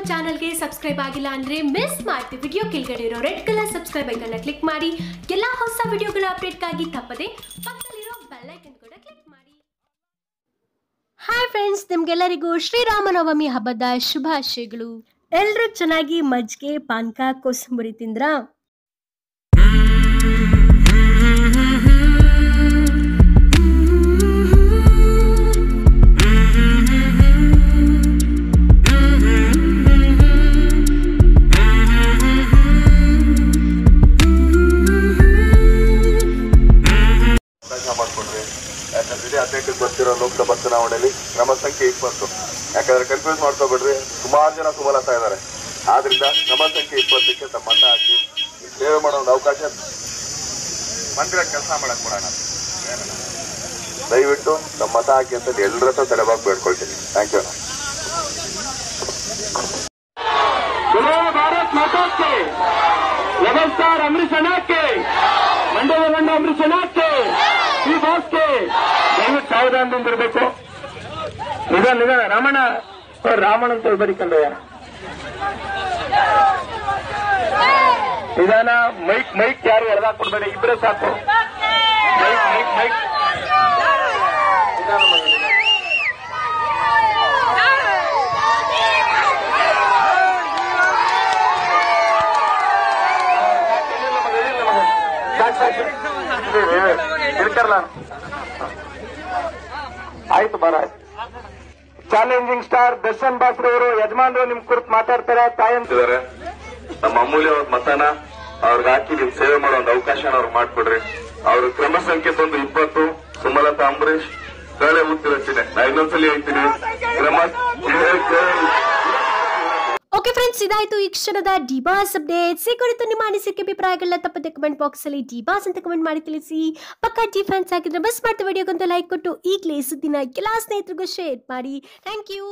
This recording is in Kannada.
ನಮ್ಮ ಚಾನಲ್ಗೆ ಸಬ್ಸ್ಕ್ರೈಬ್ ಆಗಿಲ್ಲ ಅಂದ್ರೆ ಮಿಸ್ ಮಾಡ್ತಿ ವಿಡಿಯೋ ಕೆಳಗಡೆ ಇರೋ ರೆಡ್ ಕಲರ್ ಸಬ್ಸ್ಕ್ರೈಬ್ ಐಕನ್ನ ಕ್ಲಿಕ್ ಮಾಡಿ. ಎಲ್ಲ ಹೊಸ ವಿಡಿಯೋಗಳ ಅಪ್ಡೇಟ್ಗಾಗಿ ತಪ್ಪದೆ ಪಕ್ಕದಲ್ಲಿರೋ ಬೆಲ್ ಐಕನ್ ಕೂಡ ಕ್ಲಿಕ್ ಮಾಡಿ. ಹಾಯ್ ಫ್ರೆಂಡ್ಸ್ ನಿಮ್ಗೆಲ್ಲರಿಗೂ ಶ್ರೀರಾಮನವಮಿ ಹಬ್ಬದ ಶುಭಾಶಯಗಳು. ಎಲ್ಲರೂ ಚೆನ್ನಾಗಿ ಮಜ್ಜಿಗೆ, ಪಾನಕ, ಕೋಸಂಬರಿ ತಿಂದ್ರಾ? ಯಾಕಂದ್ರೆ ಇದೇ ಹದಿನೆಂಟಕ್ಕೆ ಬರ್ತಿರೋ ಲೋಕಸಭಾ ಚುನಾವಣೆಯಲ್ಲಿ ನಮ್ಮ ಸಂಖ್ಯೆ ಇಪ್ಪತ್ತು. ಯಾಕಂದ್ರೆ ಕನ್ಫ್ಯೂಸ್ ಮಾಡ್ಕೋಬೇಡ್ರಿ, ಸುಮಾರು ಜನ ಸುಮಲತಾ ಇದ್ದಾರೆ. ಆದ್ರಿಂದ ನಮ್ಮ ಸಂಖ್ಯೆ ಇಪ್ಪತ್ತಕ್ಕೆ ತಮ್ಮ ಮತ ಹಾಕಿ ಸೇವೆ ಮಾಡೋ ಒಂದು ಅವಕಾಶ ಮಂದಿರ ಕೆಲಸ ಮಾಡಕ್ ಕೊಡೋಣ ದಯವಿಟ್ಟು ನಮ್ಮ ಮತ ಹಾಕಿ ಅಂತ ಎಲ್ಲರ ಹತ್ರ ತಲೆಬಾಗಿ ಬೇಡ್ಕೊಳ್ತೀನಿ. ಥ್ಯಾಂಕ್ ಯು ಭಾರತ್ ಮಾತಾಕ್ಕೆ ವ್ಯವಸ್ಥಾರ್ ಅಮೃತನಾಥ್ಗೆ ಮಂಡಲ ಮಂಡ ಅಮೃತನಾಥ್ಗೆ ದಯವಿಟ್ಟು ಸಾವಧಾನದಿಂದ ಇರಬೇಕು ನಿಧಾನ ನಿಧಾನ ರಾಮಣ್ಣ ಅವ್ರು ರಾಮಣ್ಣ ಅಂತ ಬರೀಕಂಡಯ್ಯ ನಿಧಾನ ಮೈಕ್ ಮೈಕ್ ಯಾರು ಹೊಡೆದಾಕ್ ಕೊಡ್ಬೇಡಿ ಇಬ್ಬರೇ ಸಾಕು ಮೈಕ್ ಮೈಕ್ ಮೈಕ್ ನಿಧಾನ ಆಯ್ತು ಬರ ಚಾಲೆಂಜಿಂಗ್ ಸ್ಟಾರ್ ದರ್ಶನ್ ಬಾಸ್ರಿ ಅವರು, ಯಜಮಾನ್ರು ನಿಮ್ ಕುರಿತು ಮಾತಾಡ್ತಾರೆ ತಾಯಂತಿದ್ದಾರೆ ನಮ್ಮ ಅಮೂಲ್ಯವಾದ ಮತನ, ಅವ್ರಿಗೆ ಹಾಕಿ ನಿಮ್ ಸೇವೆ ಮಾಡೋ ಒಂದು ಅವಕಾಶ ಅವ್ರಿಗೆ ಮಾಡ್ಕೊಡ್ರಿ. ಅವ್ರ ಕ್ರಮ ಸಂಖ್ಯೆ ಬಂದು ಇಪ್ಪತ್ತು, ಸುಮಲತಾ ಅಂಬರೀಶ್ ಕಳೆ ಉತ್ತಿರಚ್ಚಿದೆ ನಾ ಇನ್ನೊಂದ್ಸಲಿ ಹೇಳ್ತೀನಿ, ಕ್ರಮ ಫ್ರೆಂಡ್ಸ್ ಇದಾಯ್ತು ಈ ಕ್ಷಣದ ಡಿಬಾಸ್ ಅಪ್ಡೇಟ್ಸ್. ಈ ಕುರಿತು ನಿಮ್ಮ ಅನಿಸಿಕೆ, ಅಭಿಪ್ರಾಯಗಳನ್ನ ತಪ್ಪದೆ ಕಮೆಂಟ್ ಬಾಕ್ಸ್ ಅಲ್ಲಿ ಡಿಬಾಸ್ ಅಂತ ಕಮೆಂಟ್ ಮಾಡಿ ತಿಳಿಸಿ. ಪಕ್ಕ ಡಿ ಫ್ಯಾನ್ಸ್ ಆಗಿದ್ರೆ ಬಸ್ ಮಾಡ್ತಾ ವಿಡಿಯೋಗೊಂದು ಲೈಕ್ ಕೊಟ್ಟು ಈಗಲೇ ಸುದ್ದಿನ ಎಲ್ಲ ಸ್ನೇಹಿತರಿಗೂ ಶೇರ್ ಮಾಡಿ. Thank you